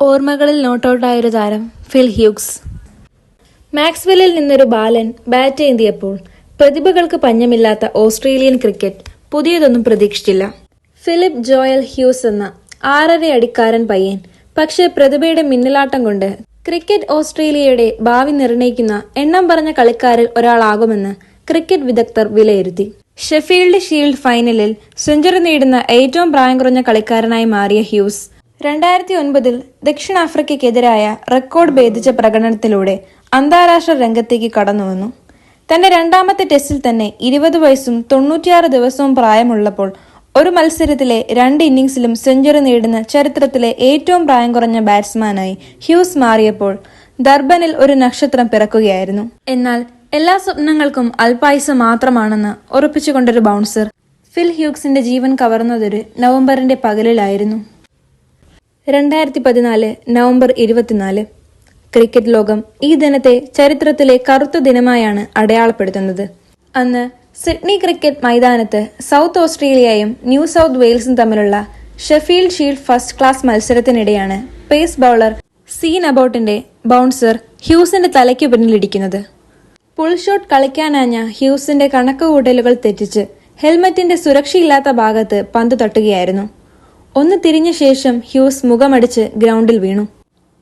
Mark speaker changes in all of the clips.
Speaker 1: ഓർമ്മകളിൽ നോട്ടൌട്ടായൊരു താരം ഫിൽ ഹ്യൂഗ്സ് മാക്സ്വെല്ലിൽ നിന്നൊരു ബാലൻ ബാറ്റ് ഏന്തിയപ്പോൾ പ്രതിഭകൾക്ക് പഞ്ഞമില്ലാത്ത ഓസ്ട്രേലിയൻ ക്രിക്കറ്റ് പുതിയതൊന്നും പ്രതീക്ഷിച്ചില്ല. ഫിലിപ്പ് ജോയൽ ഹ്യൂസ് എന്ന ആറര അടിക്കാരൻ പയ്യൻ പക്ഷേ പ്രതിഭയുടെ മിന്നലാട്ടം കൊണ്ട് ക്രിക്കറ്റ് ഓസ്ട്രേലിയയുടെ ഭാവി നിർണയിക്കുന്ന എണ്ണം പറഞ്ഞ കളിക്കാരിൽ ഒരാളാകുമെന്ന് ക്രിക്കറ്റ് വിദഗ്ധർ വിലയിരുത്തി. ഷെഫീൽഡ് ഷീൽഡ് ഫൈനലിൽ സെഞ്ചുറി നേടുന്ന ഏറ്റവും പ്രായം കുറഞ്ഞ കളിക്കാരനായി മാറിയ ഹ്യൂസ് രണ്ടായിരത്തി ഒൻപതിൽ ദക്ഷിണാഫ്രിക്കയ്ക്കെതിരായ റെക്കോർഡ് ഭേദിച്ച പ്രകടനത്തിലൂടെ അന്താരാഷ്ട്ര രംഗത്തേക്ക് കടന്നുവന്നു തന്റെ രണ്ടാമത്തെ ടെസ്റ്റിൽ തന്നെ ഇരുപത് വയസ്സും തൊണ്ണൂറ്റിയാറ് ദിവസവും പ്രായമുള്ളപ്പോൾ ഒരു മത്സരത്തിലെ രണ്ട് ഇന്നിംഗ്സിലും സെഞ്ചുറി നേടുന്ന ചരിത്രത്തിലെ ഏറ്റവും പ്രായം കുറഞ്ഞ ബാറ്റ്സ്മാനായി ഹ്യൂസ് മാറിയപ്പോൾ ദർബനിൽ ഒരു നക്ഷത്രം പിറക്കുകയായിരുന്നു. എന്നാൽ എല്ലാ സ്വപ്നങ്ങൾക്കും അൽപായുസ മാത്രമാണെന്ന് ഉറപ്പിച്ചുകൊണ്ടൊരു ബൗൺസർ ഫിൽ ഹ്യൂക്സിന്റെ ജീവൻ കവർന്നതൊരു നവംബറിന്റെ പകലിലായിരുന്നു. രണ്ടായിരത്തി പതിനാല് നവംബർ ഇരുപത്തിനാല് ക്രിക്കറ്റ് ലോകം ഈ ദിനത്തെ ചരിത്രത്തിലെ കറുത്ത ദിനമായാണ് അടയാളപ്പെടുത്തുന്നത്. അന്ന് സിഡ്നി ക്രിക്കറ്റ് മൈതാനത്ത് സൗത്ത് ഓസ്ട്രേലിയയും ന്യൂ സൗത്ത് വെയിൽസും തമ്മിലുള്ള ഷെഫീൽഡ് ഷീൽഡ് ഫസ്റ്റ് ക്ലാസ് മത്സരത്തിനിടെയാണ് പേസ് ബൗളർ സീൻ അബൌട്ടിന്റെ ബൗൺസർ ഹ്യൂസിന്റെ തലയ്ക്ക് പിന്നിലിടിക്കുന്നത് പുൾ ഷോട്ട് കളിക്കാനാഞ്ഞ ഹ്യൂസിന്റെ കണക്കുകൂട്ടലുകൾ തെറ്റിച്ച് ഹെൽമറ്റിന്റെ സുരക്ഷയില്ലാത്ത ഭാഗത്ത് പന്ത് തട്ടുകയായിരുന്നു. ഒന്ന് തിരിഞ്ഞ ശേഷം ഹ്യൂസ് മുഖമടിച്ച് ഗ്രൗണ്ടിൽ വീണു.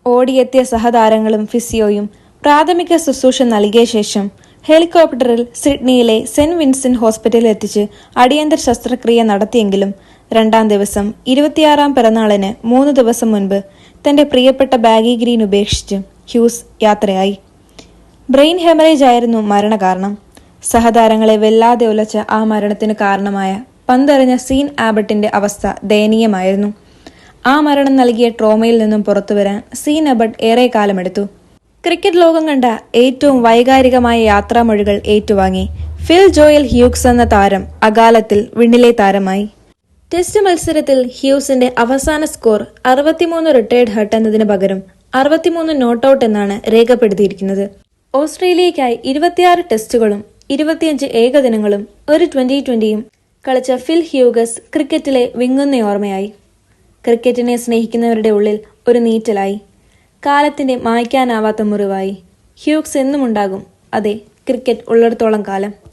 Speaker 1: ഓടിയെത്തിയ സഹതാരങ്ങളും ഫിസിയോയും പ്രാഥമിക ശുശ്രൂഷ നൽകിയ ശേഷം ഹെലികോപ്റ്ററിൽ സിഡ്നിയിലെ സെന്റ് വിൻസെന്റ് ഹോസ്പിറ്റലിൽ എത്തിച്ച് അടിയന്തര ശസ്ത്രക്രിയ നടത്തിയെങ്കിലും രണ്ടാം ദിവസം ഇരുപത്തിയാറാം പിറന്നാളിന് മൂന്ന് ദിവസം മുൻപ് തന്റെ പ്രിയപ്പെട്ട ബാഗി ഗ്രീൻ ഉപേക്ഷിച്ച് ഹ്യൂസ് യാത്രയായി. ബ്രെയിൻ ഹെമറേജ് ആയിരുന്നു മരണകാരണം. സഹതാരങ്ങളെ വെല്ലാതെ ഉലച്ച ആ മരണത്തിന് കാരണമായ പന്തെറിഞ്ഞ സീൻ ആബട്ടിന്റെ അവസ്ഥ ദയനീയമായിരുന്നു. ആ മരണം നൽകിയ ട്രോമയിൽ നിന്നും പുറത്തുവരാൻ സീൻ അബട്ട് ഏറെ കാലമെടുത്തു ക്രിക്കറ്റ് ലോകം കണ്ട ഏറ്റവും വൈകാരികമായ യാത്രാമൊഴികൾ ഏറ്റുവാങ്ങി. ഫിൽ ജോയൽ ഹ്യൂക്സ് എന്ന താരം അകാലത്തിൽ വിണ്ണിലെ താരമായി. ടെസ്റ്റ് മത്സരത്തിൽ ഹ്യൂസിന്റെ അവസാന സ്കോർ അറുപത്തിമൂന്ന് റിട്ടയർഡ് ഹട്ട് എന്നതിന് പകരം അറുപത്തിമൂന്ന് നോട്ട് ഔട്ട് എന്നാണ് രേഖപ്പെടുത്തിയിരിക്കുന്നത്. ഓസ്ട്രേലിയയ്ക്കായി ഇരുപത്തിയാറ് ടെസ്റ്റുകളും ഇരുപത്തിയഞ്ച് ഏകദിനങ്ങളും ഒരു ട്വന്റി ട്വന്റിയും കളിച്ച ഫിൽ ഹ്യൂഗസ് ക്രിക്കറ്റിലെ വിങ്ങുന്ന ഓർമ്മയായി. ക്രിക്കറ്റിനെ സ്നേഹിക്കുന്നവരുടെ ഉള്ളിൽ ഒരു നീറ്റലായി. കാലത്തിന്റെ മായ്ക്കാനാവാത്ത മുറിവായി. ഹ്യൂഗ്സ് എന്നും ഉണ്ടാകും അതെ ക്രിക്കറ്റ് ഉള്ളിടത്തോളം കാലം.